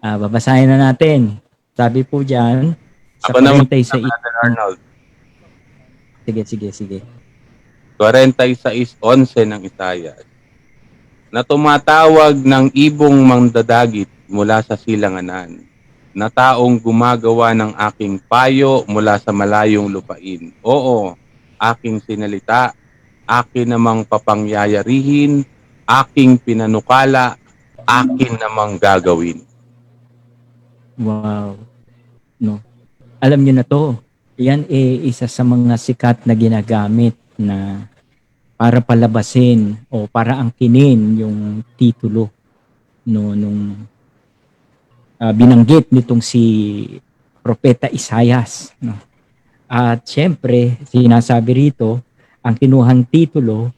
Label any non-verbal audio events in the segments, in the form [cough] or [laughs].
Ah, babasahin na natin. Sabi po diyan sa Ako naman, 46. Brother Arnold. Sige, sige, sige. 46.11 ng Isayas na tumatawag ng ibong mangdadagit mula sa silanganan na taong gumagawa ng aking payo mula sa malayong lupain. Oo, aking sinalita, akin namang papangyayarihin, aking pinanukala, akin namang gagawin. Wow. No. Alam niyo na to. Yan eh isa sa mga sikat na ginagamit na para palabasin o para angkinin yung titulo no nung ah, binanggit nitong si Propeta Isayas. No? At syempre, sinasabi rito, ang kinuhang titulo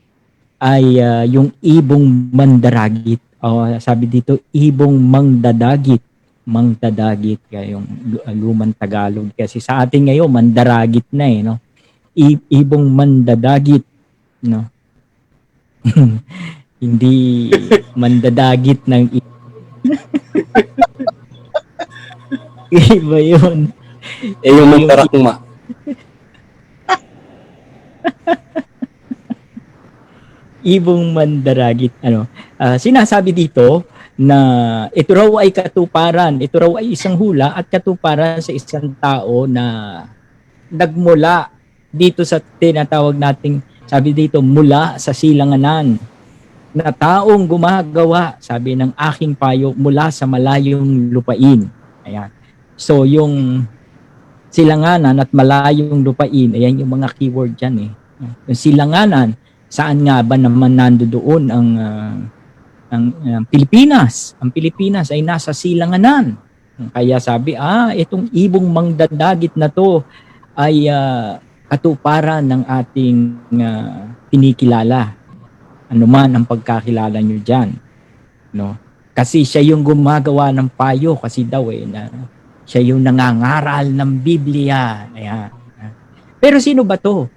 ay ah, yung ibong mandaragit. O sabi dito, ibong mangdadagit mangdadagit kaya yung lu- uh, lumang Tagalog. Kasi sa atin ngayon mandaragit na eh no? I- ibong mandadagit no? [laughs] Hindi mandadagit ng [laughs] iba yun. Eh, yung magtarakma. [laughs] ibong mandaragit ano? Ah, sinasabi dito na ito raw ay katuparan ito raw ay isang hula at katuparan sa isang tao na nagmula dito sa tinatawag nating sabi dito mula sa silanganan na taong gumagawa sabi ng aking payo mula sa malayong lupain. Ayan. So yung silanganan at malayong lupain ayan yung mga keyword diyan eh. Yung silanganan saan nga ba naman nandoon ang ah, ang ang Pilipinas? Ang Pilipinas ay nasa silanganan. Kaya sabi, ah, itong ibong mangdadagit na to ay ah, katuparan ng ating ah, kinikilala. Ano man ang pagkakilala nyo dyan. No? Kasi siya yung gumagawa ng payo kasi daw eh, na siya yung nangangaral ng Biblia. Ayan. Pero sino ba to?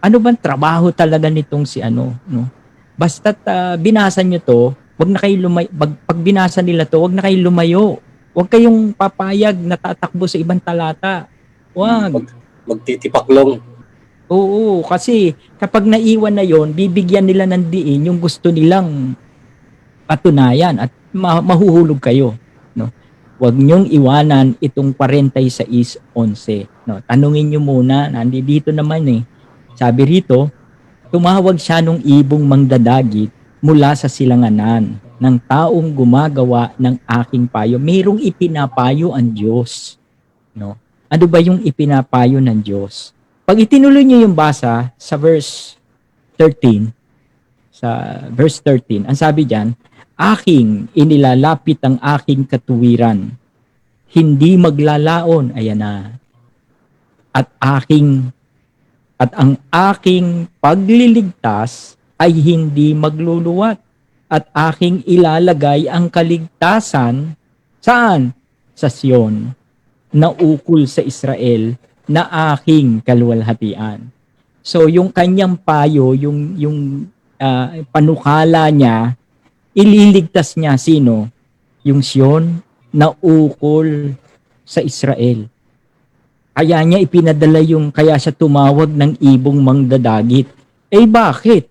ano bang trabaho talaga nitong si ano, no? Basta binasa nyo to, wag na kayo lumay pag, pag binasa nila to, wag na kayo lumayo. Wag kayong papayag na tatakbo sa ibang talata. Wag. Mag, magtitipaklong. Oo, kasi kapag naiwan na yon, bibigyan nila ng diin yung gusto nilang patunayan at ma- mahuhulog kayo, no? Huwag niyong iwanan itong 46.11, no? Tanungin niyo muna, nandi dito naman eh. Sabi rito, tumawag siya nung ibong mangdadagit mula sa silanganan ng taong gumagawa ng aking payo. Mayroong ipinapayo ang Diyos. No? Ano ba yung ipinapayo ng Diyos? Pag itinuloy niyo yung basa sa verse 13, sa verse 13, ang sabi diyan, aking inilalapit ang aking katuwiran. Hindi maglalaon, ayan na. At aking at ang aking pagliligtas ay hindi magluluwat at aking ilalagay ang kaligtasan saan? Sa Sion na ukol sa Israel na aking kaluwalhatian. So yung kanyang payo, yung yung ah, panukala niya, ililigtas niya sino? Yung Sion na ukol sa Israel. Kaya niya ipinadala yung, kaya siya tumawag ng ibong mangdadagit. Eh bakit?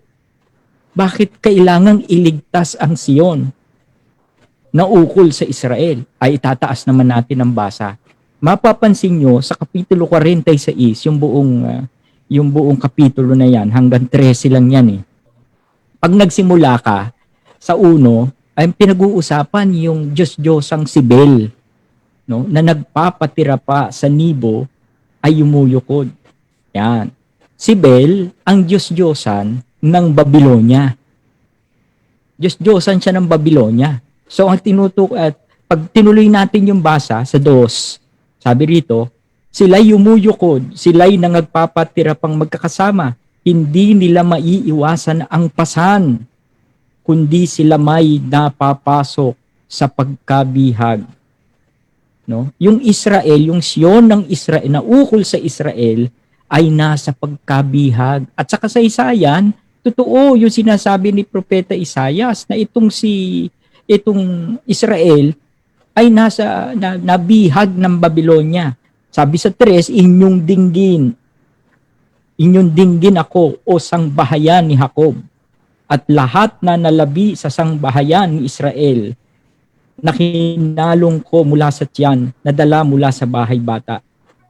Bakit kailangang iligtas ang Sion na ukol sa Israel? Ay itataas naman natin ang basa. Mapapansin nyo sa kapitulo 46, yung buong, ah, yung buong kapitulo na yan, hanggang 13 lang yan eh. Pag nagsimula ka sa uno, ay pinag-uusapan yung Diyos-Diyosang Sibel no, na nagpapatira pa sa Nibo ay yumuyukod. Yan. Si Bel, ang Diyos-Diyosan ng Babylonia. Diyos-Diyosan siya ng Babylonia. So ang tinutuk at pag tinuloy natin yung basa sa dos, sabi rito, sila'y yumuyukod, sila'y nangagpapatira pang magkakasama, hindi nila maiiwasan ang pasan, kundi sila may napapasok sa pagkabihag no? Yung Israel, yung Sion ng Israel na ukol sa Israel ay nasa pagkabihag. At sa kasaysayan, totoo yung sinasabi ni propeta Isayas na itong si itong Israel ay nasa na, nabihag ng Babylonia. Sabi sa 3, inyong dinggin inyong dinggin ako o sangbahayan ni Jacob at lahat na nalabi sa sangbahayan ni Israel na kinalong ko mula sa tiyan, nadala mula sa bahay bata.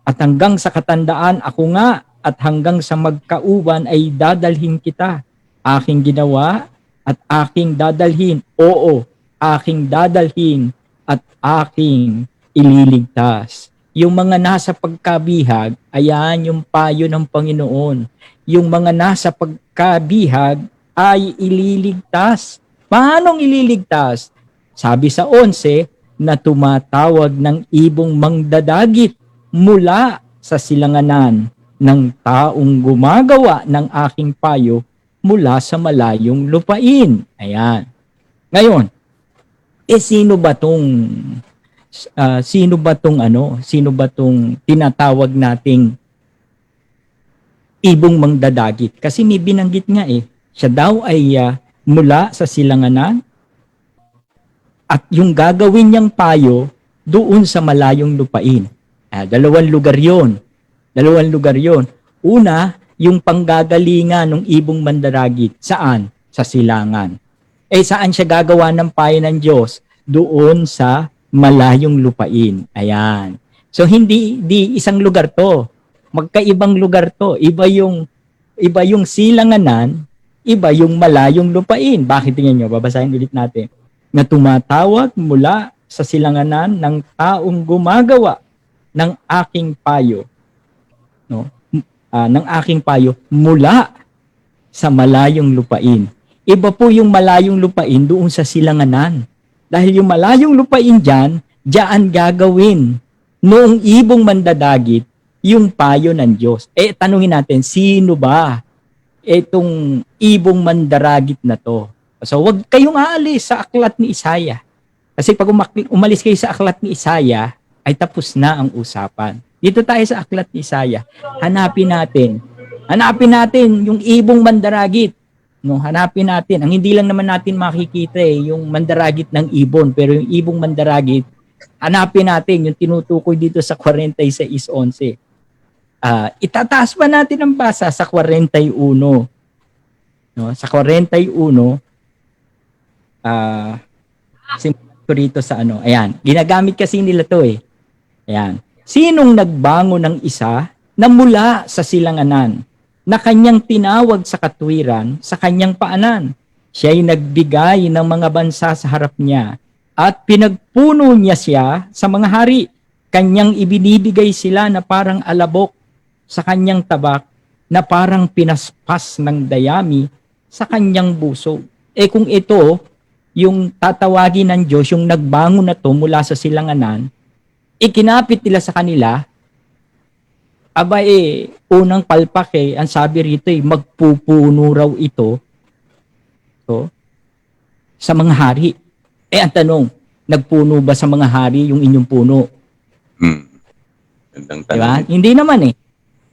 At hanggang sa katandaan, ako nga, at hanggang sa magkauban ay dadalhin kita. Aking ginawa at aking dadalhin. Oo, aking dadalhin at aking ililigtas. Yung mga nasa pagkabihag, ayan yung payo ng Panginoon. Yung mga nasa pagkabihag ay ililigtas. Paanong ililigtas? Sabi sa 11 na tumatawag ng ibong mangdadagit mula sa silanganan ng taong gumagawa ng aking payo mula sa malayong lupain. Ayan. Ngayon, eh sino ba tong ah, sino ba tong ano? Sino ba tong tinatawag nating ibong mangdadagit? Kasi may binanggit nga eh. Siya daw ay ah, mula sa silanganan at yung gagawin niyang payo doon sa malayong lupain. Ah, dalawang lugar yon. Dalawang lugar yon. Una, yung panggagalingan ng ibong mandaragit. Saan? Sa silangan. Eh saan siya gagawa ng payo ng Diyos? Doon sa malayong lupain. Ayan. So hindi di isang lugar to. Magkaibang lugar to. Iba yung iba yung silanganan, iba yung malayong lupain. Bakit tingnan nyo? Babasahin ulit natin. Na tumatawag mula sa silanganan ng taong gumagawa ng aking payo. Ah, ng aking payo mula sa malayong lupain. Iba po yung malayong lupain doon sa silanganan. Dahil yung malayong lupain dyan, dyan gagawin noong ibong mandadagit yung payo ng Diyos. Eh, tanungin natin, sino ba itong ibong mandaragit na to? So, wag kayong aalis sa aklat ni Isaya. Kasi pag umalis kayo sa aklat ni Isaya, ay tapos na ang usapan. Dito tayo sa aklat ni Isaya. Hanapin natin. Hanapin natin yung ibong mandaragit. No, hanapin natin. Ang hindi lang naman natin makikita eh, yung mandaragit ng ibon, pero yung ibong mandaragit, hanapin natin yung tinutukoy dito sa 46.11. Ah, itataas pa natin ang basa sa 41. No, sa 41 ah simulan ko rito sa ano. Ayan, ginagamit kasi nila 'to eh. Ayan. Sinong nagbango ng isa na mula sa silanganan na kanyang tinawag sa katwiran sa kanyang paanan? Siya'y nagbigay ng mga bansa sa harap niya at pinagpuno niya siya sa mga hari. Kanyang ibinibigay sila na parang alabok sa kanyang tabak na parang pinaspas ng dayami sa kanyang buso. Eh kung ito, yung tatawagin ng Diyos, yung nagbangon na to mula sa silanganan, ikinapit nila sa kanila, aba eh, unang palpak eh, ang sabi rito eh, magpupuno raw ito so, sa mga hari. Eh ang tanong, nagpuno ba sa mga hari yung inyong puno? Hmm. Gandang Di ba? tanong. Hindi naman eh.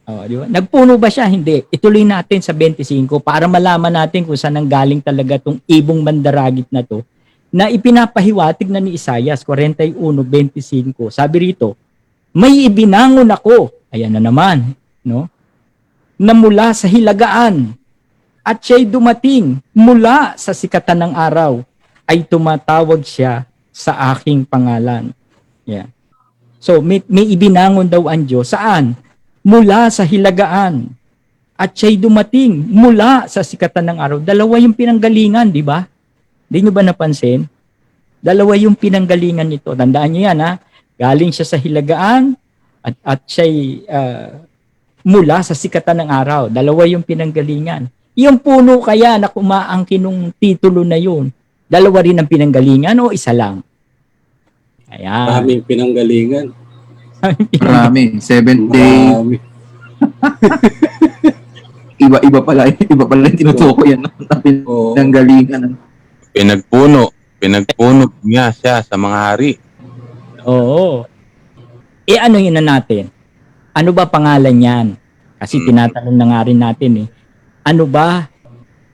Oh, di ba? Nagpuno ba siya? Hindi. Ituloy natin sa 25 para malaman natin kung saan ang galing talaga tong ibong mandaragit na to na ipinapahiwatig na ni Isayas 41:25. Sabi rito, may ibinangon ako. Ayan na naman, no? Na mula sa hilagaan at siya'y dumating mula sa sikatan ng araw ay tumatawag siya sa aking pangalan. Yeah. So may, may ibinangon daw ang Diyos. Saan? Mula sa hilagaan. At siya'y dumating mula sa sikatan ng araw. Dalawa yung pinanggalingan, di ba? Hindi nyo ba napansin? Dalawa yung pinanggalingan nito. Tandaan nyo yan, ha? Galing siya sa hilagaan at, at siya'y ah, mula sa sikatan ng araw. Dalawa yung pinanggalingan. Yung puno kaya na kumaangkin nung titulo na yun, dalawa rin ang pinanggalingan o isa lang? Ayan. Maraming pinanggalingan. Marami. Seventh day. Marami. Iba-iba pala. Iba pala yung tinutukoy yan. Ng galingan. Pinagpuno. Pinagpuno niya siya sa mga hari. Oo. Eh ano yun na natin? Ano ba pangalan niyan? Kasi Hmm. tinatanong na nga rin natin eh. Ano ba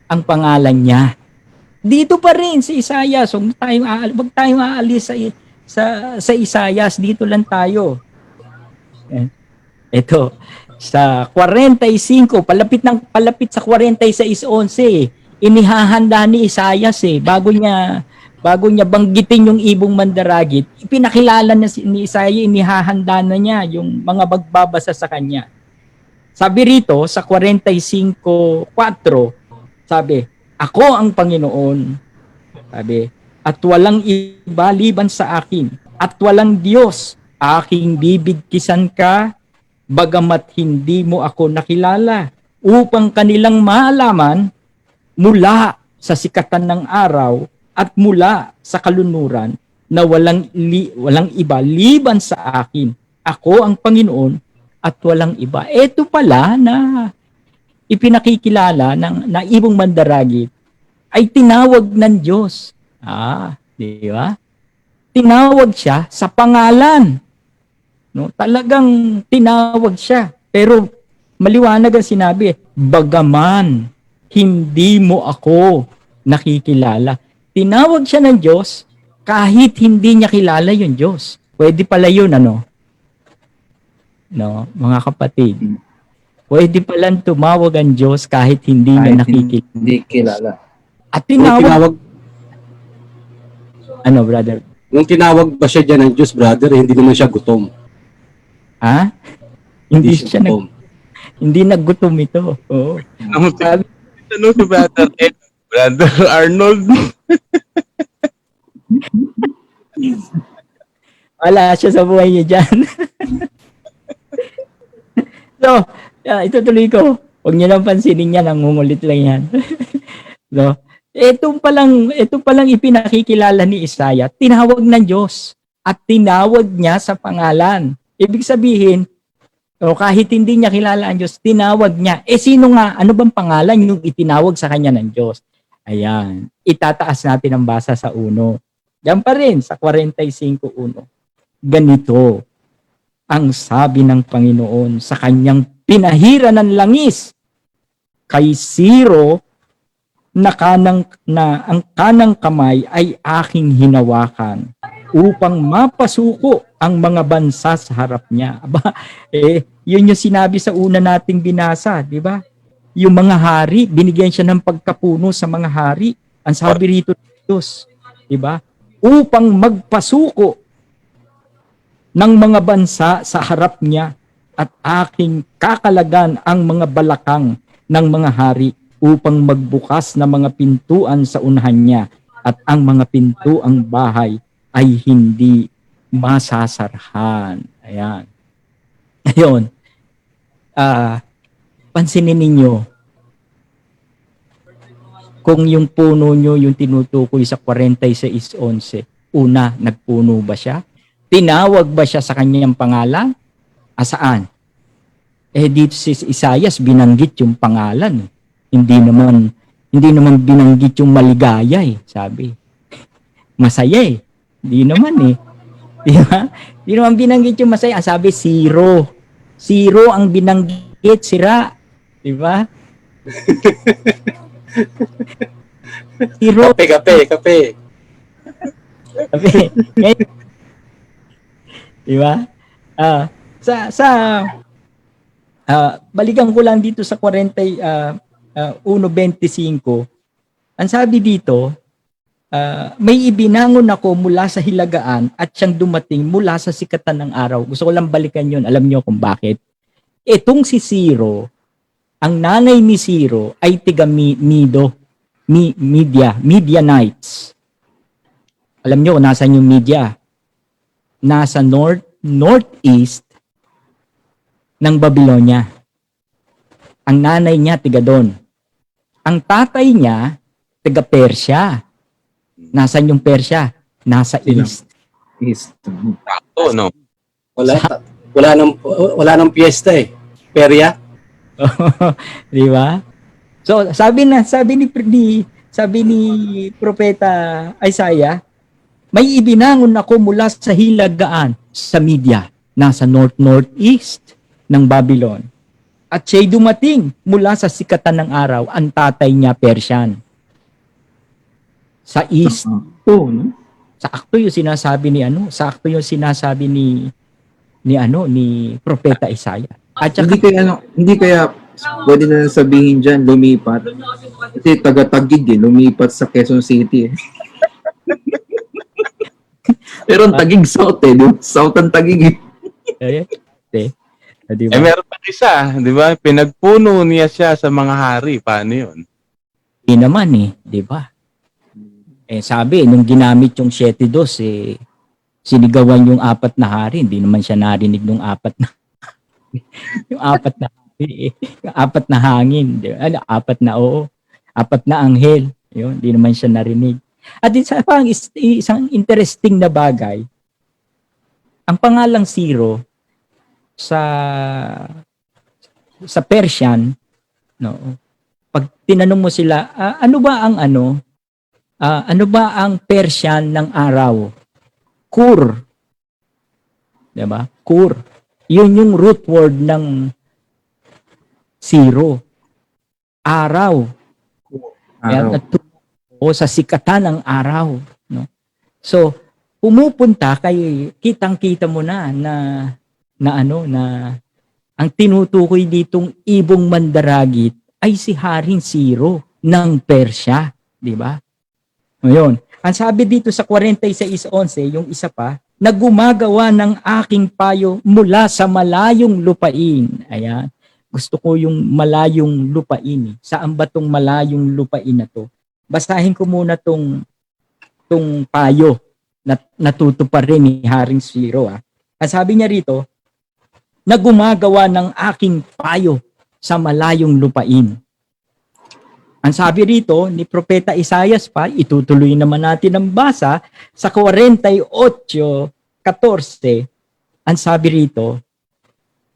ang pangalan niya? Dito pa rin si Isaiah. So, huwag tayong, aal- huwag tayong aalis sa, sa sa Isayas dito lang tayo. Eh, Ito sa 45 palapit ng palapit sa 46:11 inihahanda ni Isayas eh. Bago niya bago niya banggitin yung ibong mandaragit ipinakilala na si, ni Isaiah inihahanda na niya yung mga magbabasa sa kanya. Sabi rito sa 45:4 sabi ako ang Panginoon. Sabi at walang iba liban sa akin. At walang Diyos. Aking bibigkisan ka bagamat hindi mo ako nakilala upang kanilang maalaman mula sa sikatan ng araw at mula sa kalunuran na walang li- walang iba liban sa akin. Ako ang Panginoon at walang iba. Ito pala na ipinakikilala ng na ibong mandaragit ay tinawag ng Diyos. Ah di ba? Tinawag siya sa pangalan. No, talagang tinawag siya. Pero maliwanag ang sinabi, bagaman hindi mo ako nakikilala. Tinawag siya ng Diyos kahit hindi niya kilala yung Diyos. Pwede pala yun, ano? No, mga kapatid. Pwede palang tumawag ang Diyos kahit hindi niya Kahit nakikilala. Hindi kilala. At tinawag, tinawag, ano brother? nung tinawag ba siya dyan ng Diyos, brother, eh, hindi naman siya gutom. Ha? Hindi siya nag, gutom. hindi naggutom ito. Oo. Ano Sabi, Tanong si Brother Ed, Brother Arnold. Wala siya sa buhay niya dyan. so, uh, itutuloy ko. Huwag niyo lang pansinin yan, nangungulit lang yan. [laughs] so, ito palang, ito palang ipinakikilala ni Isaiah, tinawag ng Diyos at tinawag niya sa pangalan. Ibig sabihin, o kahit hindi niya kilala ang Diyos, tinawag niya. Eh sino nga, ano bang pangalan yung itinawag sa kanya ng Diyos? Ayan, itataas natin ang basa sa uno. Yan pa rin, sa 45.1 ganito ang sabi ng Panginoon sa kanyang pinahira ng langis kay Siro na kanang na ang kanang kamay ay aking hinawakan upang mapasuko ang mga bansa sa harap niya. [laughs] Aba, eh, yun yung sinabi sa una nating binasa, di ba? Yung mga hari, binigyan siya ng pagkapuno sa mga hari. Ang sabi rito, Diyos, di ba? Upang magpasuko ng mga bansa sa harap niya at aking kakalagan ang mga balakang ng mga hari upang magbukas na mga pintuan sa unahan niya at ang mga pintuang bahay ay hindi masasarhan. Ayan. [laughs] Ngayon, ah pansinin ninyo, kung yung puno nyo yung tinutukoy sa 46.11, una, nagpuno ba siya? Tinawag ba siya sa kanyang pangalan? Asaan? Eh dito si Isayas binanggit yung pangalan. Hindi naman hindi naman binanggit yung maligaya eh, sabi. [laughs] Masaya eh. Hindi naman eh. [laughs] Di ba? Hindi naman binanggit yung masaya. Ang Sabi zero. Zero ang binanggit, sira. Di ba? [laughs] zero Kape, kape, kape. Ngayon, di ba? Ah, sa sa ah, balikan ko lang dito sa 40 ah, ah, 1.25. Ang sabi dito, ah, may ibinangon ako mula sa hilagaan at siyang dumating mula sa sikatan ng araw. Gusto ko lang balikan 'yon. Alam niyo kung bakit. Itong si Zero, ang nanay ni Zero ay tiga Mi- Mido, Mi, Media, Midianites. Alam niyo kung nasan yung media? Nasa north, northeast ng Babylonia. Ang nanay niya, tiga doon. Ang tatay niya, tiga Persia. Nasaan yung Persia? Nasa Sino? east. Is, Sakto, no? Wala, wala nang, wala nang piyesta eh. Perya? [laughs] Di ba? So, sabi na, sabi ni, ni sabi ni propeta Isaiah, may ibinangon ako mula sa hilagaan sa media, nasa north-northeast ng Babylon. At siya'y dumating mula sa sikatan ng araw, ang tatay niya Persian. Sa east, Oo, no? Sakto yung sinasabi ni ano, sakto yung sinasabi ni ni ano ni propeta Isaiah. At saka, Hindi kaya, ano, hindi kaya pwede na sabihin dyan, lumipat. Kasi taga-tagig eh, lumipat sa Quezon City eh. [laughs] Pero ang tagig south eh, ba? South ang tagig eh. eh, eh, eh, di ba? Eh meron pa isa, di ba? Pinagpuno niya siya sa mga hari. Paano yun? Hindi naman eh, di ba? Eh sabi, nung ginamit yung 7-2, eh, sinigawan yung apat na hari, hindi naman siya narinig nung apat na [laughs] yung apat na hari, eh. yung apat na hangin, di ba? Apat na oo, apat na anghel, yun, hindi naman siya narinig. At isa pang is- isang interesting na bagay, ang pangalang Zero sa sa Persian, no, pag tinanong mo sila, "Ah, ano ba ang ano? Ah, ano ba ang Persian ng araw? Kur. 'Di ba? Kur. 'Yun yung root word ng zero. Araw. Araw. natu- o sa sikatan ng araw, no? So, pumupunta kay kitang-kita mo na na na ano na ang tinutukoy ditong ibong mandaragit ay si Haring Zero ng Persya, di ba? Ngayon, ang sabi dito sa 46.11, yung isa pa, na gumagawa ng aking payo mula sa malayong lupain. Ayan. Gusto ko yung malayong lupain. eh. Saan ba tong malayong lupain na to? Basahin ko muna tong tong payo na natuto rin ni Haring Zero. Ah. Ang sabi niya rito, na gumagawa ng aking payo sa malayong lupain. Ang sabi rito ni Propeta Isayas pa, itutuloy naman natin ang basa sa 48.14. Ang sabi rito,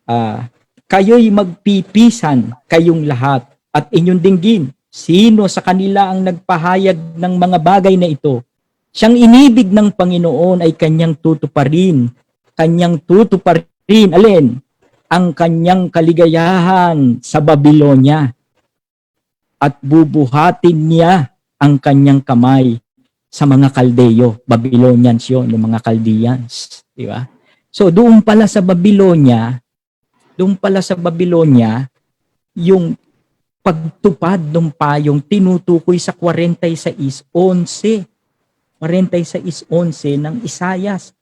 ah, kayo'y magpipisan kayong lahat at inyong dinggin. Sino sa kanila ang nagpahayag ng mga bagay na ito? Siyang inibig ng Panginoon ay kanyang tutuparin. Kanyang tutuparin, alin? Ang kanyang kaligayahan sa Babylonia at bubuhatin niya ang kanyang kamay sa mga Kaldeyo. Babylonians yon, yung mga Chaldeans. Di ba? So doon pala sa Babylonia, doon pala sa Babylonia, yung pagtupad ng payong tinutukoy sa 46.11. 46.11 ng Isayas.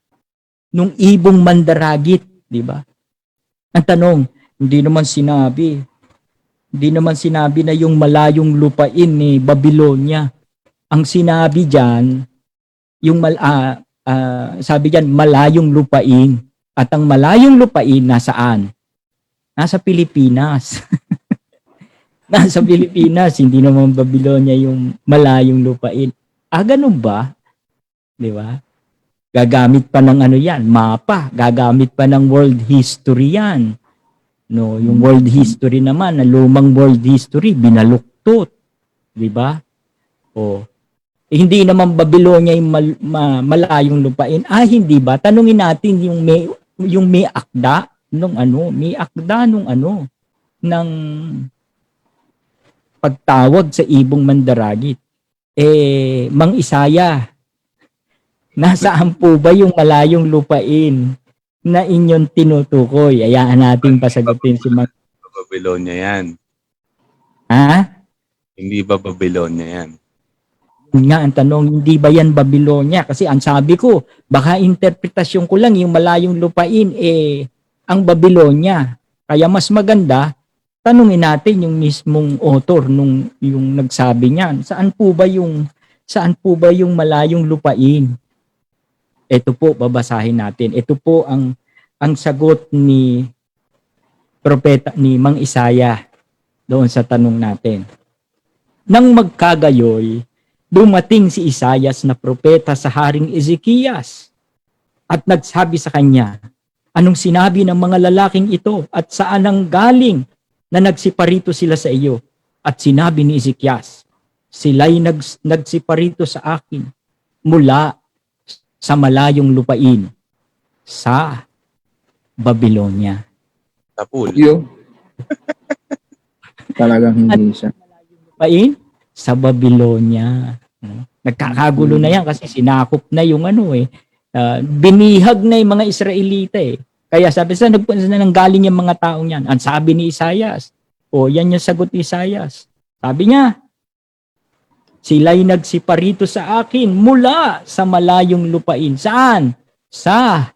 Nung ibong mandaragit, di ba? Ang tanong, hindi naman sinabi, hindi naman sinabi na yung malayong lupain ni Babylonia. Ang sinabi diyan, yung mal, ah, ah, sabi diyan malayong lupain. At ang malayong lupain nasaan? Nasa Pilipinas. [laughs] Nasa Pilipinas, hindi naman Babylonia yung malayong lupain. Ah, ganun ba? Di ba? Gagamit pa ng ano yan, mapa. Gagamit pa ng world history yan. No, yung world history naman, na lumang world history, binaluktot. Di ba? O, eh, hindi naman Babylonia yung mal- ma- malayong lupain. Ah, hindi ba? Tanungin natin yung may, yung may akda nung ano, may akda nung ano, ng pagtawag sa ibong mandaragit. Eh, Mang Isaya, [laughs] nasaan po ba yung malayong lupain na inyong tinutukoy? Ayaan natin pasagutin si Mang Babylonia yan. Ha? Hindi ba Babylonia yan? Nga ang tanong, hindi ba yan Babylonia? Kasi ang sabi ko, baka interpretasyon ko lang yung malayong lupain, eh, ang Babylonia. Kaya mas maganda, tanungin natin yung mismong author nung yung nagsabi niyan. Saan po ba yung saan po ba yung malayong lupain? Ito po babasahin natin. Ito po ang ang sagot ni propeta ni Mang Isaya doon sa tanong natin. Nang magkagayoy, dumating si Isayas na propeta sa haring Ezekias at nagsabi sa kanya, Anong sinabi ng mga lalaking ito at saan ang galing na nagsiparito sila sa iyo? At sinabi ni Ezekias, sila'y nags, nagsiparito sa akin mula sa malayong lupain sa Babylonia. Yo. Talagang hindi siya. Lupain sa Babylonia. No? Nagkakagulo na yan kasi sinakop na yung ano eh. ah, binihag na yung mga Israelita eh. Kaya sabi sa nagpunta na galing yung mga taong yan. Ang sabi ni Isayas. O yan yung sagot ni Isayas. Sabi niya, sila'y nagsiparito sa akin mula sa malayong lupain. Saan? Sa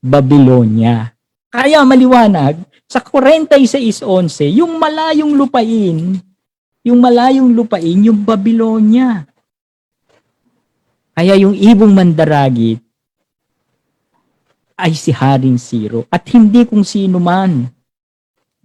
Babylonia. Kaya maliwanag, sa 46.11, yung malayong lupain, yung malayong lupain, yung Babylonia. Kaya yung ibong mandaragit ay si Haring Siro at hindi kung sino man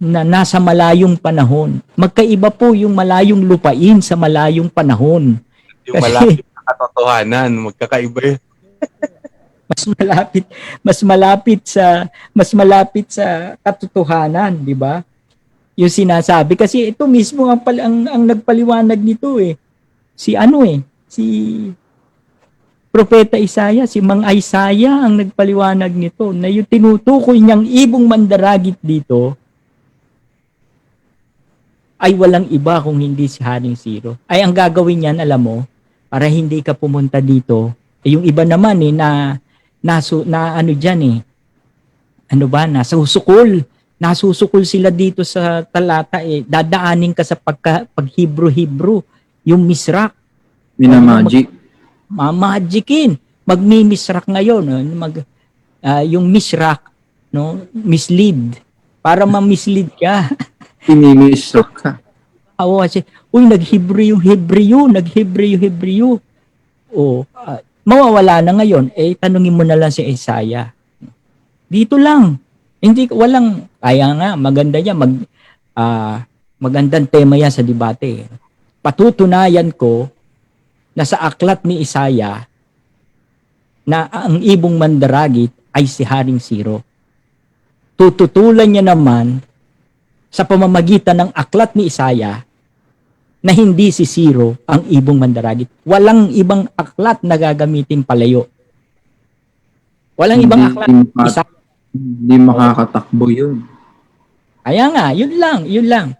na nasa malayong panahon. Magkaiba po yung malayong lupain sa malayong panahon. Yung Kasi- malapit na katotohanan, magkakaiba yun. [laughs] Mas malapit, mas malapit sa mas malapit sa katotohanan, di ba? Yung sinasabi kasi ito mismo ang, pal- ang ang nagpaliwanag nito eh. Si ano eh, si Propeta Isaya, si Mang Isaya ang nagpaliwanag nito na yung tinutukoy niyang ibong mandaragit dito ay walang iba kung hindi si Haring Siro. Ay ang gagawin niyan, alam mo, para hindi ka pumunta dito, eh, yung iba naman eh na nasu na ano diyan eh. Ano ba nasa usukol. Nasusukol sila dito sa talata eh. Dadaanin ka sa pagka, pag Hebrew-Hebrew, yung misrak Minamagic. mamagikin. Magmi-misrak ngayon, no? mag ah, yung misrak, no, mislead para ma-mislead ka. [laughs] Pinimisok ka. Awa kasi, uy, nag-Hebrew, Hebrew, nag-Hebrew, Hebrew. O, ah, mawawala na ngayon. Eh, tanungin mo na lang si Isaiah. Dito lang. Hindi, walang, kaya nga, maganda niya, mag, ah, magandang tema yan sa debate. Patutunayan ko na sa aklat ni Isaiah na ang ibong mandaragit ay si Haring Siro. Tututulan niya naman sa pamamagitan ng aklat ni Isaya na hindi si Siro ang ibong mandaragit. Walang ibang aklat na gagamitin palayo. Walang ibang Hindi- aklat. Hindi, maka- Isa. hindi makakatakbo yun. Kaya nga, yun lang, yun lang.